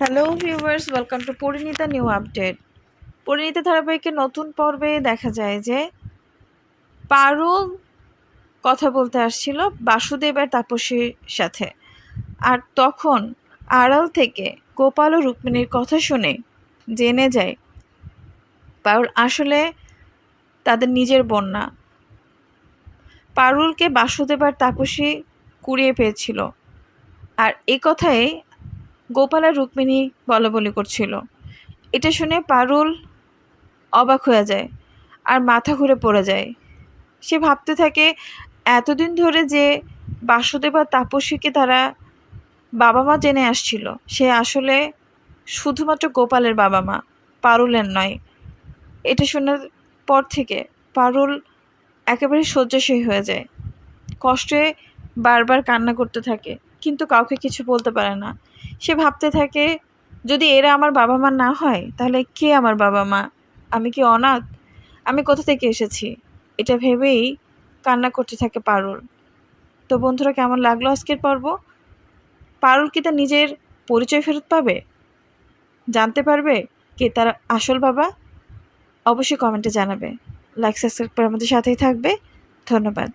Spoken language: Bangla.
Hello viewers welcome to Parineeta new update Parineeta ধারাবাহিকের নতুন পর্বে দেখা যায় যে পারুল কথা বলতে আসছিল বাসুদেব আর তাপসীর সাথে। আর তখন আড়াল থেকে গোপাল ও রুক্মিণীর কথা শুনে জেনে যায়, পারুল আসলে তাদের নিজের বোন না পারুলকে বাসুদেব আর তাপসী কুড়িয়ে পেয়েছিল। আর এই কথাই গোপাল আর রুক্মিণী বলা বলি করছিল। এটা শুনে পারুল অবাক হয়ে যায় আর মাথা ঘুরে পড়ে যায়। সে ভাবতে থাকে, এতদিন ধরে যে বাসুদেব আর তাপসীকে তারা বাবা মা জেনে আসছিল, সে আসলে শুধুমাত্র গোপালের বাবা মা, পারুলের নয়। এটা শোনার পর থেকে পারুল একেবারে শয্যাশয়ী হয়ে যায়। কষ্টে বারবার কান্না করতে থাকে। কিন্তু কাউকে কিছু বলতে পারে না। সে ভাবতে থাকে, যদি এরা আমার বাবা মা না হয়, তাহলে কে আমার বাবা মা আমি কি অনাথ? আমি কোথা থেকে এসেছি? এটা ভেবেই কান্না করতে থাকে পারুল। তো বন্ধুরা, কেমন লাগল আজকের পর্ব? পারুল কি তার নিজের পরিচয় ফেরত পাবে? জানতে পারবে কে তার আসল বাবা? অবশ্যই কমেন্টে জানাবে। লাইক, সাবস্ক্রাইব করে আমাদের সাথেই থাকবে। ধন্যবাদ।